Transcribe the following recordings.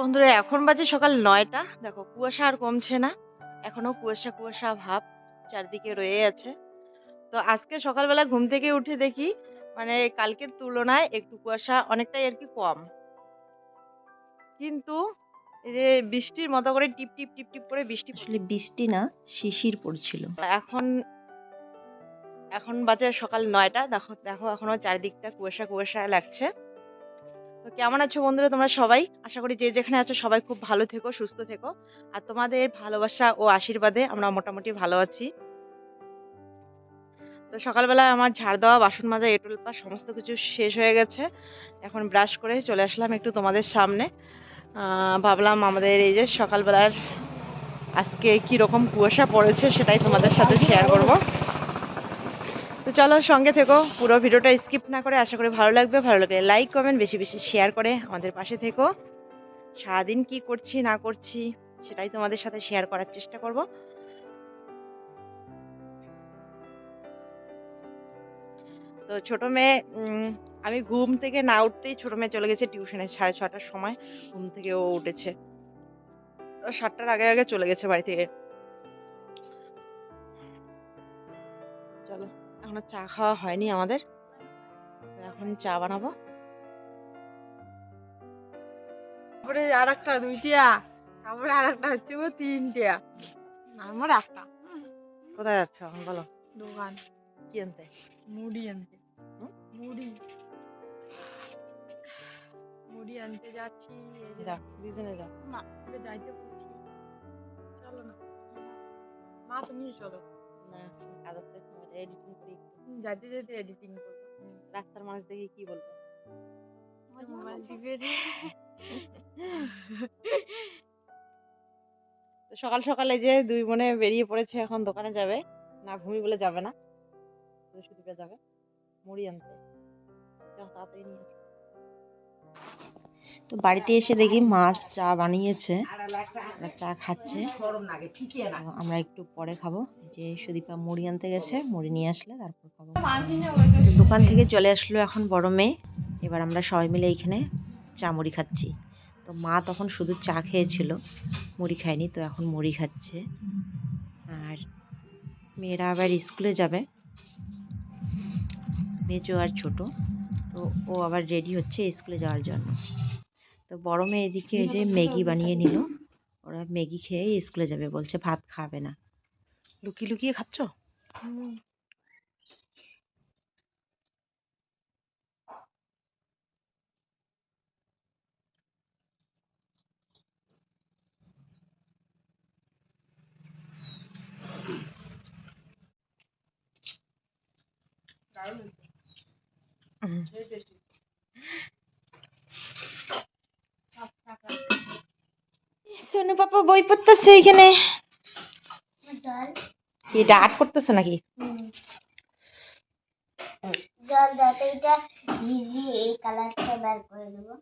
বন্ধুরা এখন বাজে সকাল নয়টা। দেখো কুয়াশা আর কমছে না। এখনও কুয়াশা কুয়াশা ভাব চারদিকে রয়ে আছে। তো আজকে সকালবেলা ঘুম থেকে উঠে দেখি মানে কালকের তুলনায় একটু কুয়াশা অনেকটাই আর কি কম। কিন্তু এই যে বৃষ্টির মতো করে টিপ টিপ টিপ টিপ করে বৃষ্টি আসলে বৃষ্টি না শিশির পড়ছিল। এখন এখন বাজে সকাল নয়টা। দেখো দেখো এখনও চারিদিকটা কুয়াশা কুয়াশা লাগছে। তো কেমন আছো বন্ধুরা তোমরা সবাই? আশা করি যে যেখানে আছো সবাই খুব ভালো থেকো, সুস্থ থেকো। আর তোমাদের ভালোবাসা ও আশীর্বাদে আমরা মোটামুটি ভালো আছি। তো সকালবেলা আমার ঝাড় দেওয়া, বাসন মাজা, এঁটুল পা সমস্ত কিছু শেষ হয়ে গেছে। এখন ব্রাশ করে চলে আসলাম একটু তোমাদের সামনে। ভাবলাম আমাদের এই যে সকালবেলার আজকে কি রকম কুয়াশা পড়েছে সেটাই তোমাদের সাথে শেয়ার করব। চলো সঙ্গে থেকো। পুরো ভিডিওটা স্কিপ না করে আশা করি ভালো লাগবে। ভালো লাগলে লাইক কমেন্ট বেশি বেশি শেয়ার করে আমাদের পাশে থেকো। সারাদিন কি করছি, না করছি, সেটাই তোমাদের সাথে শেয়ার করার চেষ্টা করব। তো ছোট মেয়ে আমি ঘুম থেকে না উঠতেই ছোট মেয়ে চলে গেছে টিউশনে সাড়ে ছটার সময়। ঘুম থেকে ও উঠেছে। সাতটার আগে আগে চলে গেছে বাড়ি থেকে। এখনও চা খাওয়া হয়নি আমাদের। এখন চা বানাবো। তারপরে আর একটা দুইটা তারপরে আর একটা হচ্ছে তিনটা। আমার একটা। কোথায় যাচ্ছ এখন বলো? দোকান। কি আনতে? মুড়ি আনতে। মুড়ি। মুড়ি আনতে যাচ্ছি যাও দুজনে যাও। মা যাইতে বলছি। চলো না। মা তুমি চলো না কাজ আছে এডিটিং করি। হুম, যাইতে এডিটিং করব। রাস্তার মানুষ দেখে কি বলবে? মোবাইল টিপে সকাল সকালে যে দুই বোনে বেরিয়ে পড়েছে এখন দোকানে যাবে। না ঘুমি বলে যাবে না। শুধু যাবে। মুড়ি আনতে। তাড়াতাড়ি নিয়ে। তো বাড়িতে এসে দেখি মা চা বানিয়েছে চা খাচ্ছে। আমরা একটু পরে খাব। যে সুদীপা মুড়ি আনতে গেছে, মুড়ি নিয়ে আসলে তারপর খাব। দোকান থেকে চলে আসলো এখন বড় মেয়ে। এবার আমরা সবাই মিলে এইখানে চা মুড়ি খাচ্ছি। তো মা তখন শুধু চা খেয়েছিল, মুড়ি খায়নি, তো এখন মুড়ি খাচ্ছে। আর মেয়েরা আবার স্কুলে যাবে। মেজো আর ছোট। তো ও আবার রেডি হচ্ছে স্কুলে যাওয়ার জন্য। তো বড় মেয়ে এদিকে এই যে ম্যাগি বানিয়ে নিল। ওরা ম্যাগি খেয়ে স্কুলে যাবে বলছে ভাত খাবে না। লুকিয়ে লুকিয়ে খাচ্ছ? সোনু পাপা বই পড়তেছে ডাক করতেছে নাকি? জল যাতে এটা ভিজিয়ে এই কালারটা বের করে দেবো।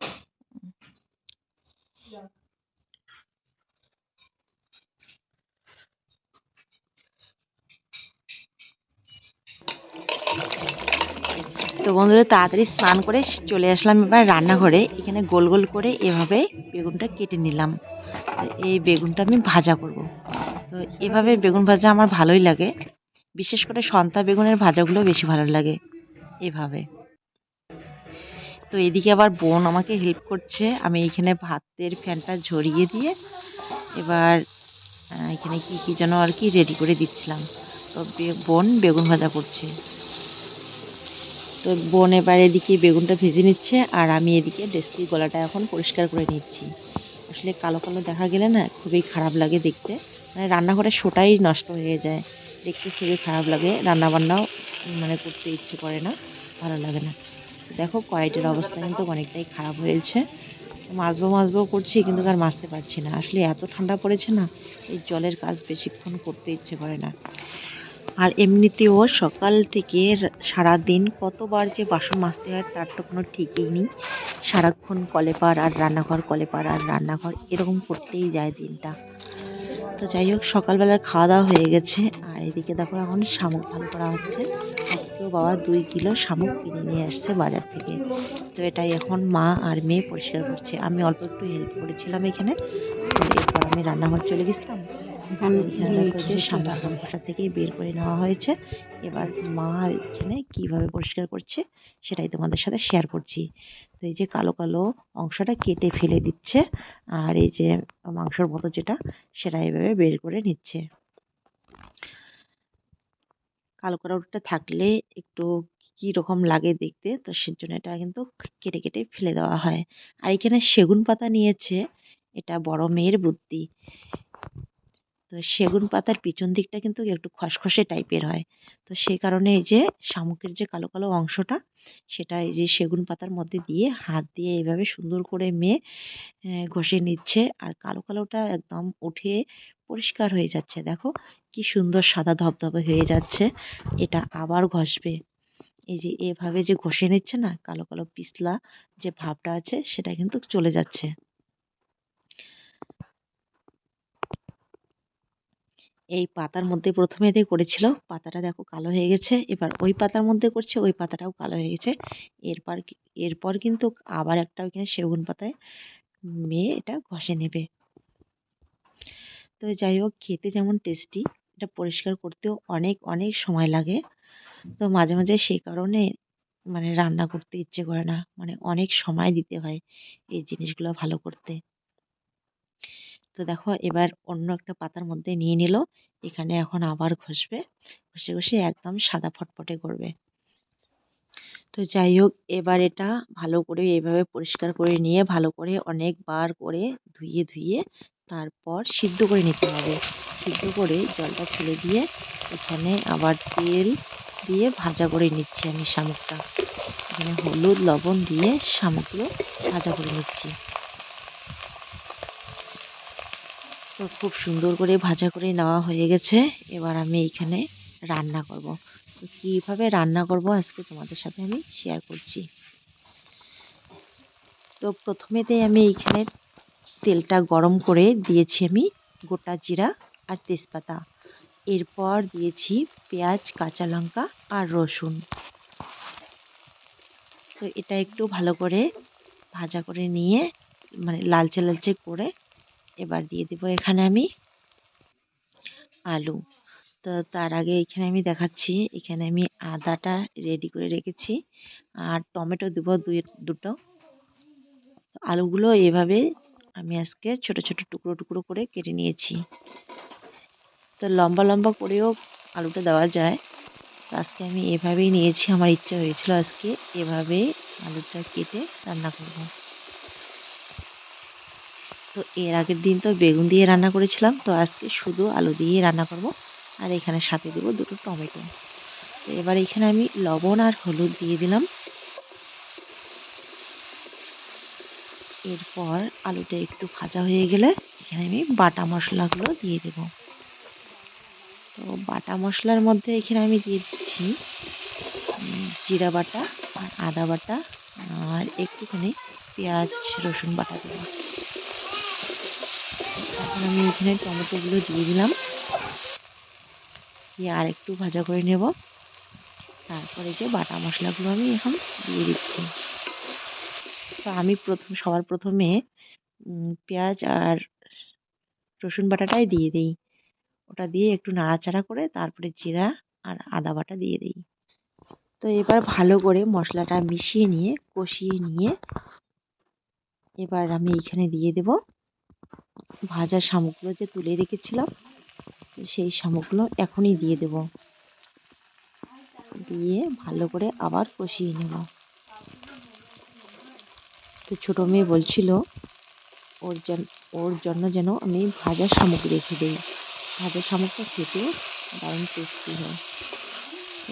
তো বন্ধুরা তাড়াতাড়ি স্নান করে চলে আসলাম এবার রান্নাঘরে। এখানে গোল গোল করে এভাবে বেগুনটা কেটে নিলাম। এই বেগুনটা আমি ভাজা করব। তো এভাবে বেগুন ভাজা আমার ভালোই লাগে। বিশেষ করে সন্তা বেগুনের ভাজাগুলো বেশি ভালো লাগে এভাবে। তো এদিকে আবার বোন আমাকে হেল্প করছে। আমি এখানে ভাতের ফ্যানটা ঝরিয়ে দিয়ে এবার এখানে কি কি যেন আর কি রেডি করে দিচ্ছিলাম। তো বোন বেগুন ভাজা করছে। তো বোন এবার এদিকে বেগুনটা ভেজে নিচ্ছে আর আমি এদিকে ডেস্কির গলাটা এখন পরিষ্কার করে নিচ্ছি। আসলে কালো কালো দেখা গেলে না খুবই খারাপ লাগে দেখতে। মানে রান্নাঘরের শোটাই নষ্ট হয়ে যায়। দেখতে খুবই খারাপ লাগে। রান্না বান্নাও মানে করতে ইচ্ছে করে না, ভালো লাগে না। দেখো কড়াইটার অবস্থা কিন্তু অনেকটাই খারাপ হয়েছে। মাজবো মাজবো করছি কিন্তু আর মাজতে পারছি না। আসলে এত ঠান্ডা পড়েছে না, এই জলের কাজ বেশিক্ষণ করতে ইচ্ছে করে না। আর এমনিতেও সকাল থেকে সারা দিন কতবার যে বাসন মাজতে হয় তার তো কোনো ঠিকই নেই। সারাক্ষণ কলে পার আর রান্নাঘর কলে পার আর রান্নাঘর এরকম করতেই যায় দিনটা। তো যাই হোক, সকালবেলার খাওয়া দাওয়া হয়ে গেছে। আর এদিকে দেখো এখন শামুক ভালো করা হচ্ছে। আজকেও বাবা দুই কিলো শামুক কিনে নিয়ে আসছে বাজার থেকে। তো এটাই এখন মা আর মেয়ে পরিষ্কার করছে। আমি অল্প একটু হেল্প করেছিলাম এখানে। তো এরপর আমি রান্নাঘর চলে গেছিলাম। এখানে শামুক খোসা থেকেই বের করে নেওয়া হয়েছে। এবার মা এখানে কীভাবে পরিষ্কার করছে সেটাই তোমাদের সাথে শেয়ার করছি। তো এই যে কালো কালো অংশটা কেটে ফেলে দিচ্ছে আর এই যে মাংসর মতো যেটা সেটা এভাবে বের করে নিচ্ছে। কালো কালোটা থাকলে একটু কি রকম লাগে দেখতে তো সেজন্য এটা কিন্তু কেটে কেটে ফেলে দেওয়া হয়। আর এখানে সেগুন পাতা নিয়েছে এটা বড় মেয়ের বুদ্ধি। তো সেগুন পাতার পিছন দিকটা কিন্তু একটু খসখসে টাইপের হয়। তো সেই কারণে এই যে শামুকের যে কালো কালো অংশটা, সেটা এই যে সেগুন পাতার মধ্যে দিয়ে হাত দিয়ে এইভাবে সুন্দর করে মেয়ে ঘষে নিচ্ছে আর কালো কালোটা একদম উঠে পরিষ্কার হয়ে যাচ্ছে। দেখো কি সুন্দর সাদা ধবধবে হয়ে যাচ্ছে, এটা আবার ঘষবে। এই যে এভাবে যে ঘষে নিচ্ছে না, কালো কালো পিছলা যে ভাবটা আছে, সেটা কিন্তু চলে যাচ্ছে। এই পাতার মধ্যে প্রথমে দিয়ে করেছিল, পাতাটা দেখো কালো হয়ে গেছে, এবার ওই পাতার মধ্যে করছে, ওই পাতাটাও কালো হয়ে গেছে। এরপর এরপর কিন্তু আবার একটা ওইখানে সেগুন পাতায় মেয়ে এটা ঘষে নেবে। তো যাই হোক, খেতে যেমন টেস্টি এটা পরিষ্কার করতেও অনেক অনেক সময় লাগে। তো মাঝে মাঝে সেই কারণে মানে রান্না করতে ইচ্ছে করে না মানে অনেক সময় দিতে হয় এই জিনিসগুলো ভালো করতে। তো দেখো এবার অন্য একটা পাতার মধ্যে নিয়ে নিল। এখানে এখন আবার ঘষবে। ঘষে ঘষে একদম সাদা ফটফটে করবে। তো যাই হোক, এবার এটা ভালো করে এইভাবে পরিষ্কার করে নিয়ে ভালো করে অনেকবার করে ধুয়ে ধুয়ে তারপর সিদ্ধ করে নিতে হবে। সিদ্ধ করে জলটা ফেলে দিয়ে এখানে আবার তেল দিয়ে ভাজা করে নিচ্ছি আমি শামুকটা। এখানে হলুদ, লবণ দিয়ে শামুকগুলো ভাজা করে নিচ্ছি। তো খুব সুন্দর করে ভাজা করে নেওয়া হয়ে গেছে। এবার আমি এখানে রান্না করব। তো কীভাবে রান্না করব আজকে তোমাদের সাথে আমি শেয়ার করছি। তো প্রথমেতেই আমি এইখানে তেলটা গরম করে দিয়েছি আমি গোটা জিরা আর তেজপাতা। এরপর দিয়েছি পেঁয়াজ, কাঁচা লঙ্কা আর রসুন। তো এটা একটু ভালো করে ভাজা করে নিয়ে মানে লালচে লালচে করে এবার দিয়ে দেবো এখানে আমি আলু। তো তার আগে এখানে আমি দেখাচ্ছি, এখানে আমি আদাটা রেডি করে রেখেছি আর টমেটো দেবো দুই, দুটো। আলুগুলো এভাবে আমি আজকে ছোট ছোট টুকরো টুকরো করে কেটে নিয়েছি। তো লম্বা লম্বা করেও আলুটা দেওয়া যায়। তো আজকে আমি এভাবেই নিয়েছি, আমার ইচ্ছা হয়েছিল আজকে এভাবে আলুটা কেটে রান্না করব। তো এর আগের দিন তো বেগুন দিয়ে রান্না করেছিলাম, তো আজকে শুধু আলু দিয়ে রান্না করব। আর এখানে সাথে দেবো দুটো টমেটো। তো এবার এখানে আমি লবণ আর হলুদ দিয়ে দিলাম। এরপর আলুটা একটু ভাজা হয়ে গেলে এখানে আমি বাটা মশলাগুলো দিয়ে দেব। তো বাটা মশলার মধ্যে এখানে আমি দিয়ে দিচ্ছি জিরা বাটা আর আদা বাটা আর একটুখানি পেঁয়াজ রসুন বাটা দেবো। আমি এখানে টমেটোগুলো দিয়ে দিলাম। দিয়ে আর একটু ভাজা করে নেব। তারপরে যে বাটা মশলাগুলো আমি এখন দিয়ে দিচ্ছি। তো আমি প্রথম, সবার প্রথমে পেঁয়াজ আর রসুন বাটাটাই দিয়ে দিই। ওটা দিয়ে একটু নাড়াচাড়া করে তারপরে জিরা আর আদা বাটা দিয়ে দিই। তো এবার ভালো করে মশলাটা মিশিয়ে নিয়ে, কষিয়ে নিয়ে এবার আমি এখানে দিয়ে দেব। ভাজা শামুকগুলো যে তুলে রেখেছিলাম, সেই শামুকগুলো এখনই দিয়ে দেব। দিয়ে ভালো করে আবার কষিয়ে নেব। তো ছোটো মেয়ে বলছিল, ওর জন্য ওর জন্য যেন আমি ভাজা শামুক রেখে দিই। ভাজা শামুকটা খেতেও দারুণ টেস্টি হয়।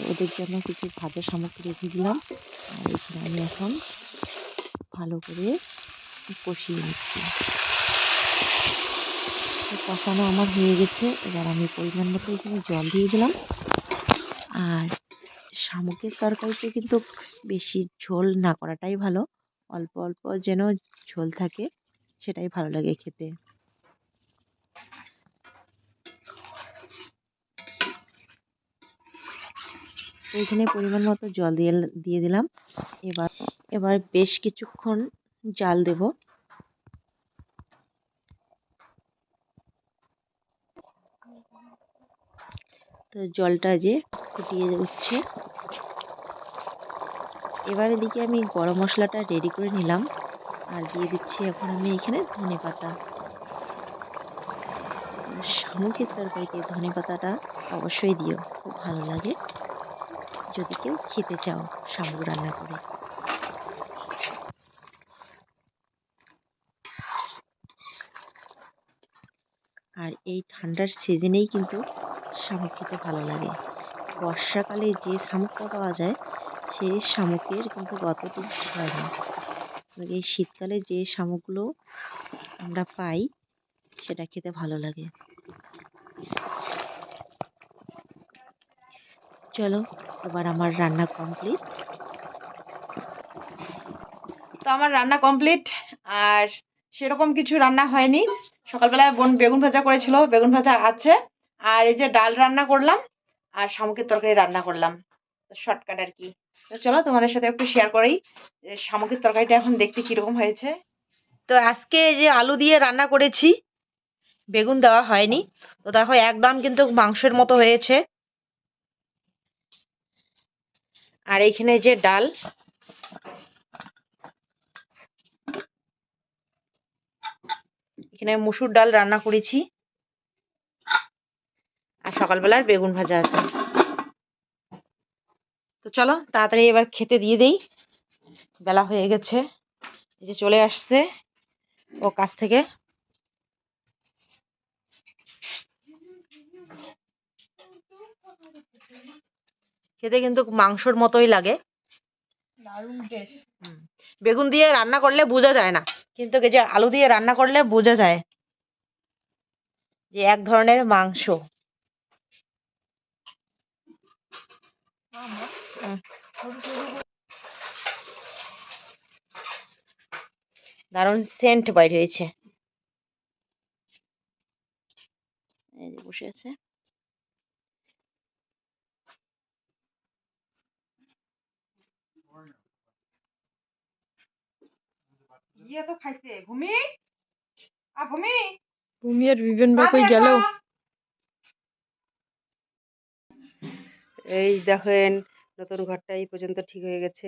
ওদের জন্য কিছু ভাজা শামুক রেখে দিলাম। আর এখানে আমি এখন ভালো করে কষিয়ে নিচ্ছি। তো কষানো আমার হয়ে গেছে। এবার আমি পরিমাণ মতো এখানে জল দিয়ে দিলাম। আর শামুকের তরকারিতে কিন্তু বেশি ঝোল না করাটাই ভালো। অল্প অল্প যেন ঝোল থাকে, সেটাই ভালো লাগে খেতে। এখানে পরিমাণ মতো জল দিয়ে দিয়ে দিলাম। এবার এবার বেশ কিছুক্ষণ জাল দেব। তো জলটা যে ফুটিয়ে উঠছে। এবার এদিকে আমি গরম মশলাটা রেডি করে নিলাম। আর দিয়ে দিচ্ছি এখন আমি এখানে ধনে পাতা। শামুকের তরকারিতে ধনে পাতাটা অবশ্যই দিও, খুব ভালো লাগে। যদি কেউ খেতে চাও শামুক রান্না করে। আর এই ঠান্ডার সিজনেই কিন্তু শামুক খেতে ভালো লাগে। বর্ষাকালে যে শামুকটা পাওয়া যায় সেই শামুকের কিন্তু গত টেস্ট হয় না। এই শীতকালে যে শামুকগুলো আমরা পাই, সেটা খেতে ভালো লাগে। চলো, এবার আমার রান্না কমপ্লিট তো আমার রান্না কমপ্লিট আর সেরকম কিছু রান্না হয়নি। সকালবেলায় বোন বেগুন ভাজা করেছিল, বেগুন ভাজা আছে। আর এই যে ডাল রান্না করলাম, আর শামুকের তরকারি রান্না করলাম। শর্টকাট আর কি। তো চলো তোমাদের সাথে একটু শেয়ার করি যে শামুকের তরকারিটা এখন দেখতে কীরকম হয়েছে। তো আজকে যে আলু দিয়ে রান্না করেছি, বেগুন দেওয়া হয়নি। তো দেখো একদম কিন্তু মাংসের মতো হয়েছে। আর এইখানে যে ডাল, এখানে মুসুর ডাল রান্না করেছি। আর সকালবেলার বেগুন ভাজা আছে। তো চলো তাড়াতাড়ি এবার খেতে দিয়ে দেই। বেলা হয়ে গেছে এই যে চলে আসছে ও কাছ থেকে। খেতে কিন্তু মাংসর মতোই লাগে। বেগুন দিয়ে রান্না করলে বোঝা যায় না কিন্তু যে আলু দিয়ে রান্না করলে বোঝা যায় যে এক ধরনের মাংস। দারুণ সেন্ট বাইর হয়েছে। এই যে বসে আছে। তো খাইছে। ভূমি? আ ভূমি? ভূমি আর বিবেন গেল? এই দেখেন নতুন ঘরটা এই পর্যন্ত ঠিক হয়ে গেছে।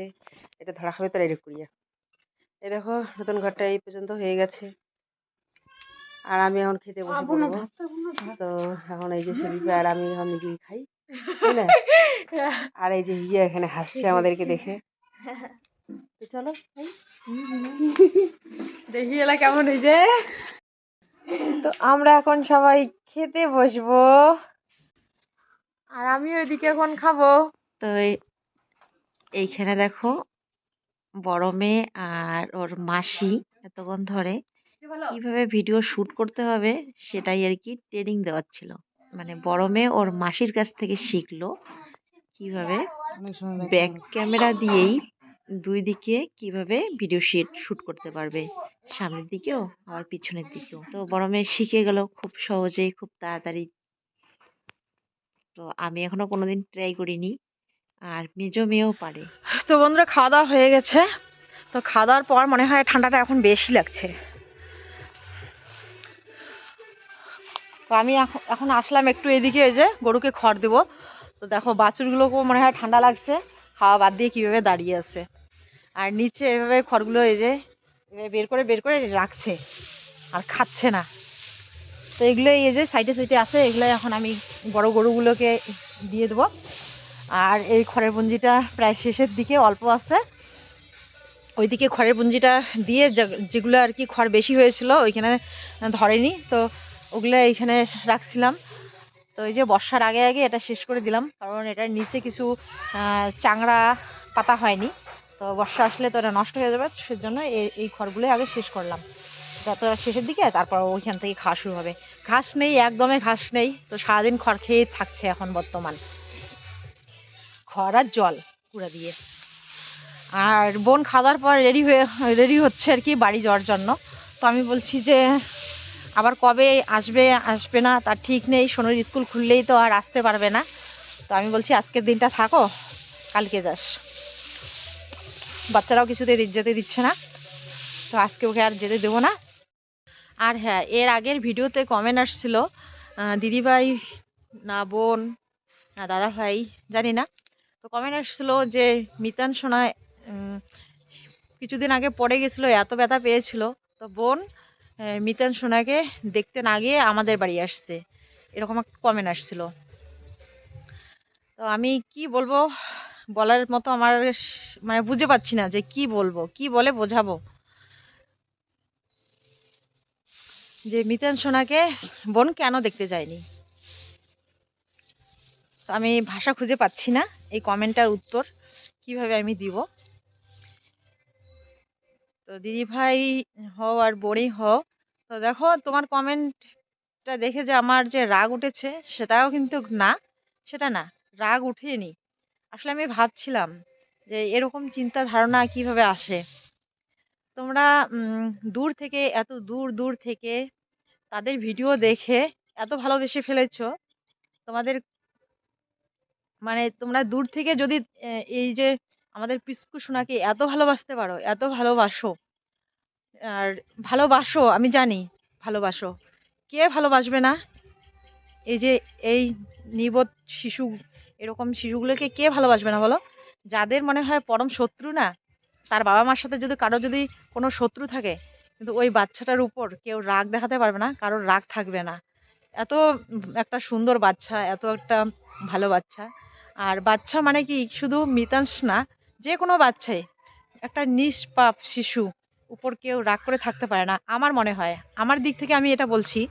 এটা ধরা হবে তো রেডি করিয়া। এই দেখো নতুন ঘরটা এই পর্যন্ত হয়ে গেছে। আর আমি এখন খেতে বসে পড়ব। তো এখন এই যে শিল্পী আর আমি এখন গিয়ে খাই না? আর এই যে ইয়ে এখানে হাসছে আমাদেরকে দেখে। তো চলো দেখি এলা কেমন হয়েছে। তো আমরা এখন সবাই খেতে বসবো। আর আমি ওইদিকে এখন খাব। তো এইখানে দেখো বড় মেয়ে আর ওর মাসি এতক্ষণ ধরে কীভাবে ভিডিও শুট করতে হবে সেটাই আর কি ট্রেনিং দেওয়ার ছিল। মানে বড় মেয়ে ওর মাসির কাছ থেকে শিখলো কীভাবে ব্যাক ক্যামেরা দিয়েই দুই দিকে কীভাবে ভিডিও শিট শুট করতে পারবে সামনের দিকেও আবার পিছনের দিকেও। তো বড় মেয়ে শিখে গেল খুব সহজেই খুব তাড়াতাড়ি তো আমি এখনও কোনোদিন ট্রাই করিনি। আর মেজো মেয়েও পারে। তো বন্ধুরা খাওয়া দাওয়া হয়ে গেছে। তো খাওয়া দাওয়ার পর মনে হয় ঠান্ডাটা এখন বেশি লাগছে। তো আমি এখন এখন আসলাম একটু এদিকে এই যে গরুকে খড় দেবো। তো দেখো, বাছুরগুলোকেও মনে হয় ঠান্ডা লাগছে। খাওয়া বাদ দিয়ে কীভাবে দাঁড়িয়ে আছে। আর নিচে এভাবে খড়গুলো এই যে বের করে বের করে রাখছে। আর খাচ্ছে না। তো এগুলো এই যে সাইডে সাইডে আছে এগুলো এখন আমি বড় গরুগুলোকে দিয়ে দেবো। আর এই খড়ের পুঞ্জিটা প্রায় শেষের দিকে অল্প আছে। ওইদিকে খড়ের পুঞ্জিটা দিয়ে যেগুলো আর কি খড় বেশি হয়েছিল ওইখানে ধরেনি, তো ওগুলো এইখানে রাখছিলাম। তো এই যে বর্ষার আগে আগে এটা শেষ করে দিলাম, কারণ এটার নিচে কিছু চাংড়া পাতা হয়নি। তো বর্ষা আসলে তো এটা নষ্ট হয়ে যাবে, সেজন্য এই খড়গুলোই আগে শেষ করলাম। যত শেষের দিকে, তারপর ওইখান থেকে ঘাস শুরু হবে। ঘাস নেই একদমই ঘাস নেই। তো সারাদিন খড় খেয়ে থাকছে এখন বর্তমান। খড় আর জল পুরা দিয়ে। আর বোন খাওয়ার পর রেডি হয়ে রেডি হচ্ছে আর কি বাড়ি যাওয়ার জন্য। তো আমি বলছি যে, আবার কবে আসবে আসবে না, তার ঠিক নেই। সোনুর স্কুল খুললেই তো আর আসতে পারবে না। তো আমি বলছি, আজকের দিনটা থাকো, কালকে যাস। বাচ্চারাও কিছুতে যেতে দিচ্ছে না। তো আজকে ওকে আর যেতে দেবো না। আর হ্যাঁ এর আগের ভিডিওতে কমেন্ট আসছিল দিদিভাই, না বোন, না দাদা ভাই জানি না। তো কমেন্ট আসছিল যে, মিতান সোনায় কিছুদিন আগে পড়ে গেছিল, এত ব্যথা পেয়েছিল। তো বোন মিতান সোনাকে দেখতে না গিয়ে আমাদের বাড়ি আসছে। এরকম একটা কমেন্ট আসছিল। তো আমি কি বলব? বলার মতো আমার মানে বুঝে পাচ্ছি না যে কি বলব, কি বলে বোঝাবো? যে মিতান সোনাকে বোন কেন দেখতে যায়নি? আমি ভাষা খুঁজে পাচ্ছি না, এই কমেন্টটার উত্তর কীভাবে আমি দিব? তো দিদি ভাই, হও আর বোনই হও। তো দেখো, তোমার কমেন্টটা দেখে যে আমার যে রাগ উঠেছে, সেটাও কিন্তু না, সেটা না, রাগ উঠেনি। আসলে আমি ভাবছিলাম যে এরকম চিন্তা ধারণা কীভাবে আসে? তোমরা দূর থেকে এত দূর দূর থেকে তাদের ভিডিও দেখে এত ভালোবেসে ফেলেছো। তোমাদের মানে তোমরা দূর থেকে যদি এই যে আমাদের পিসকু সোনাকে এত ভালোবাসতে পারো এত ভালোবাসো আর ভালোবাসো আমি জানি ভালোবাসো। কে ভালোবাসবে না? এই যে এই নিবোধ শিশু এরকম শিশুগুলোকে কে ভালোবাসবে না বলো? যাদের মনে হয় পরম শত্রু না তার বাবা মার সাথে যদি কারও যদি কোনো শত্রু থাকে, কিন্তু ওই বাচ্চাটার উপর কেউ রাগ দেখাতে পারবে না, কারোর রাগ থাকবে না। এত একটা সুন্দর বাচ্চা, এত একটা ভালো বাচ্চা। আর বাচ্চা মানে কি? শুধু মিতাংশ না, যে কোনো বাচ্চাই। একটা নিষ্পাপ শিশু উপর কেউ রাগ করে থাকতে পারে না, আমার মনে হয়। আমার দিক থেকে আমি এটা বলছি,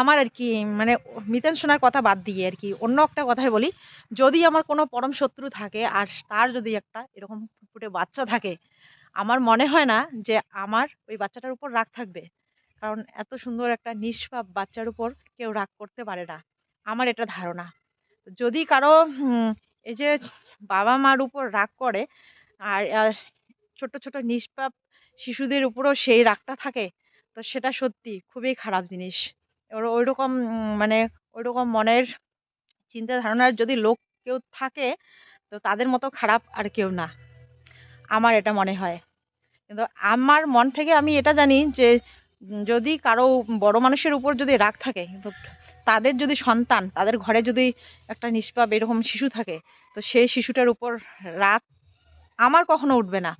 আমার আর কি মানে মিতান সোনার কথা বাদ দিয়ে আর কি, অন্য একটা কথাই বলি। যদি আমার কোনো পরম শত্রু থাকে, আর তার যদি একটা এরকম ফুটে বাচ্চা থাকে, আমার মনে হয় না যে আমার ওই বাচ্চাটার উপর রাগ থাকবে। কারণ এত সুন্দর একটা নিষ্পাপ বাচ্চার উপর কেউ রাগ করতে পারে না। আমার এটা ধারণা। যদি কারও এই যে বাবা মার উপর রাগ করে আর ছোট ছোট নিষ্পাপ শিশুদের উপরও সেই রাগটা থাকে, তো সেটা সত্যি খুবই খারাপ জিনিস। ওর ওইরকম মানে ওইরকম মনের চিন্তা ধারণার যদি লোক কেউ থাকে, তো তাদের মতো খারাপ আর কেউ না। আমার এটা মনে হয়। কিন্তু আমার মন থেকে আমি এটা জানি যে, যদি কারও বড় মানুষের উপর যদি রাগ থাকে তাদের যদি সন্তান, তাদের ঘরে যদি একটা নিষ্পাপ এরকম শিশু থাকে, তো সেই শিশুটার উপর রাগ আমার কখনো উঠবে না।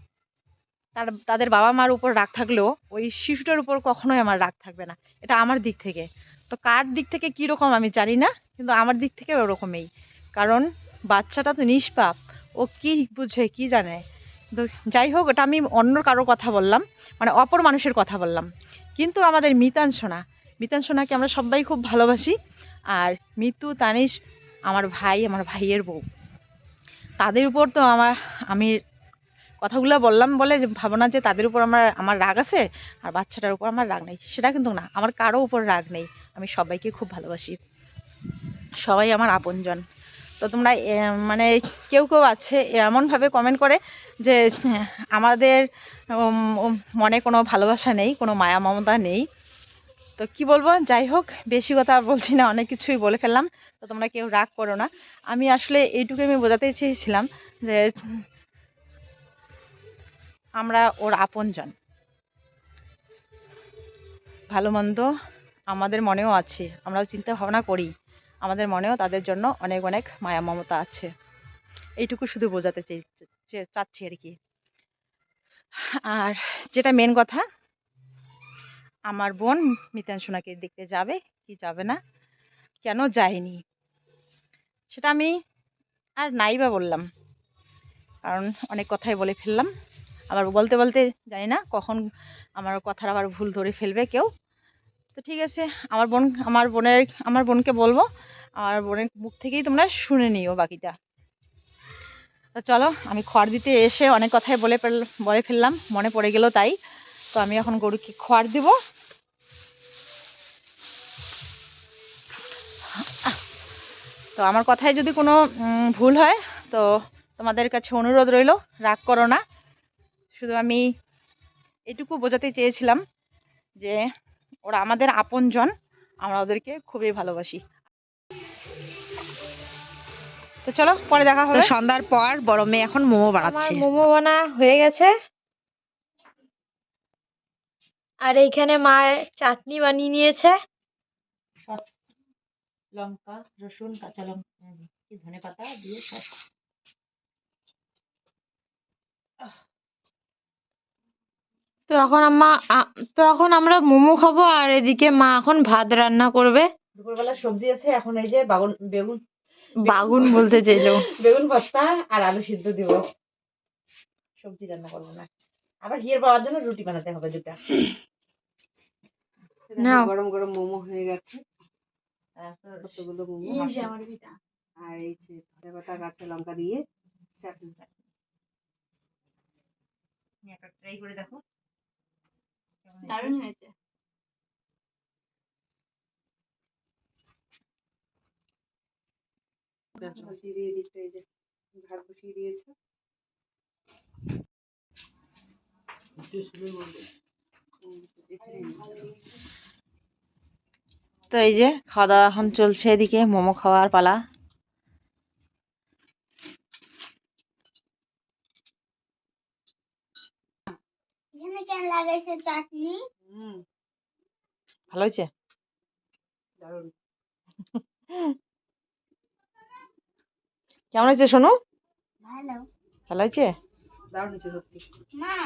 তার, তাদের বাবা মার উপর রাগ থাকলেও ওই শিশুটার উপর কখনোই আমার রাগ থাকবে না। এটা আমার দিক থেকে। তো কার দিক থেকে কী রকম আমি জানি না, কিন্তু আমার দিক থেকে ওরকমই। কারণ বাচ্চাটা তো নিষ্পাপ, ও কি বুঝে, কি জানে? তো যাই হোক, ওটা আমি অন্য কারোর কথা বললাম মানে অপর মানুষের কথা বললাম। কিন্তু আমাদের মিতান সোনা, মিতান সোনাকে আমরা সবাই খুব ভালোবাসি। আর মিতু, তানিশ, আমার ভাই, আমার ভাইয়ের বউ। তাদের উপর তো আমার, আমি কথাগুলো বললাম বলে যে ভাবনা যে তাদের উপর আমার আমার রাগ আছে, আর বাচ্চাটার উপর আমার রাগ নেই, সেটা কিন্তু না। আমার কারও উপর রাগ নেই। আমি সবাইকে খুব ভালোবাসি। সবাই আমার আপনজন। তো তোমরা মানে কেউ কেউ আছে এমনভাবে কমেন্ট করে যে, আমাদের মনে কোনো ভালোবাসা নেই, কোনো মায়া মমতা নেই। তো কি বলব? যাই হোক, বেশি কথা বলছি না, অনেক কিছুই বলে ফেললাম। তো তোমরা কেউ রাগ করো না। আমি আসলে এইটুকু আমি বোঝাতে চেয়েছিলাম যে, আমরা ওর আপনজন। ভালো মন্দ আমাদের মনেও আছে, আমরাও চিন্তা ভাবনা করি। আমাদের মনেও তাদের জন্য অনেক অনেক মায়া মমতা আছে। এইটুকু শুধু বোঝাতে চাচ্ছি আর কি। আর যেটা মেন কথা, আমার বোন মিতান সোনাকে দেখতে যাবে কি যাবে না, কেন যায়নি? সেটা আমি আর নাই বা বললাম, কারণ অনেক কথাই বলে ফেললাম। আবার বলতে বলতে জানি না কখন আমার কথার আবার ভুল ধরে ফেলবে কেউ। তো ঠিক আছে, আমার বোন, আমার বোনের, আমার বোনকে বলব আমার বোনের মুখ থেকেই তোমরা শুনে নিও বাকিটা। তো চলো, আমি খড় দিতে এসে অনেক কথাই বলে বলে ফেললাম, মনে পড়ে গেল তাই। তো আমি এখন গরুকে খড় দিব। তো আমার কথায় যদি কোনো ভুল হয়, তো তোমাদের কাছে অনুরোধ রইল, রাগ করো না। শুধু আমি এটুকু বোঝাতে চেয়েছিলাম যে ওরা আমাদের আপনজন আমরা ওদেরকে খুবই ভালোবাসি। তো চলো পরে দেখা তো হবে। সন্ধ্যার পর বড় মেয়ে এখন মোমো আমার বানাচ্ছে। মোমো বানা হয়ে গেছে। আর এইখানে মা চাটনি বানিয়ে নিয়েছে। লঙ্কা রসুন কাঁচা লঙ্কা ধনে পাতা দিয়ে তো এখন আমা আ- তো এখন আমরা মোমো খাব আর এদিকে মা এখন ভাত রান্না করবে। দুপুরবেলা সবজি আছে এখন এই যে বাগুন বেগুন বাগুন বলতে চাইলো। বেগুন ভর্তা আর আলু সিদ্ধ দিব। সবজি রান্না করব না। আবার হিয়ের পাওয়ার জন্য রুটি বানাতে হবে দুটা। নাও। গরম গরম মোমো হয়ে গেছে। কতগুলো মোমো আর এই যে ধনে পাতা কাঁচা লঙ্কা দিয়ে চাটনি। একটা ট্রাই করে দেখো। দারুণ হয়েছে দিয়ে দিকটা এই যে ভাত বসিয়ে দিয়েছে তো এই যে খাওয়া দাওয়া এখন চলছে এদিকে মোমো খাওয়ার পালা লাগাইছে চাটনি? হুম। ভালো হয়েছে? দারুণ। কেমন হয়েছে শোনো ভালো। ভালো হয়েছে? দারুণ হয়েছে সত্যি। মা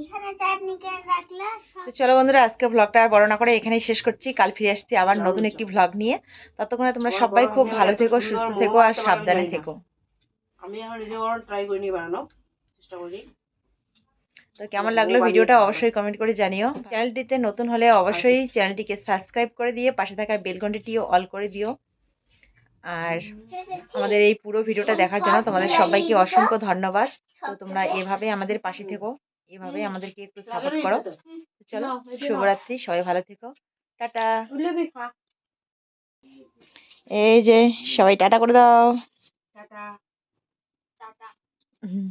এখানে চাটনি কেন রাখলা? তো চলো বন্ধুরা আজকের ব্লগটা আর বড় না করে এখানেই শেষ করছি। কাল ফিরে আসছি আবার নতুন একটি ব্লগ নিয়ে। ততক্ষণে তোমরা সবাই খুব ভালো থেকো সুস্থ থেকো আর সাবধানে থেকো। আমি এখন নিজে ট্রাই করিনি বানানো চেষ্টা করি। তো কেমন লাগল ভিডিওটা অবশ্যই কমেন্ট করে জানিও। চ্যানেলটিতে নতুন হলে অবশ্যই চ্যানেলটিকে সাবস্ক্রাইব করে দিয়ে পাশে থাকা বেল ঘন্টিটিও অল করে দিও। আর আমাদের এই পুরো ভিডিওটা দেখার জন্য তোমাদের সবাইকে অসংখ্য ধন্যবাদ। তো তোমরা এভাবে আমাদের পাশে থেকো এভাবে আমাদেরকে একটু সাপোর্ট করো। চলো। শুভরাত্রি সবাই ভালো থেকো। টাটা। এই যে সবাই টাটা করে দাও। টাটা। টাটা হুম।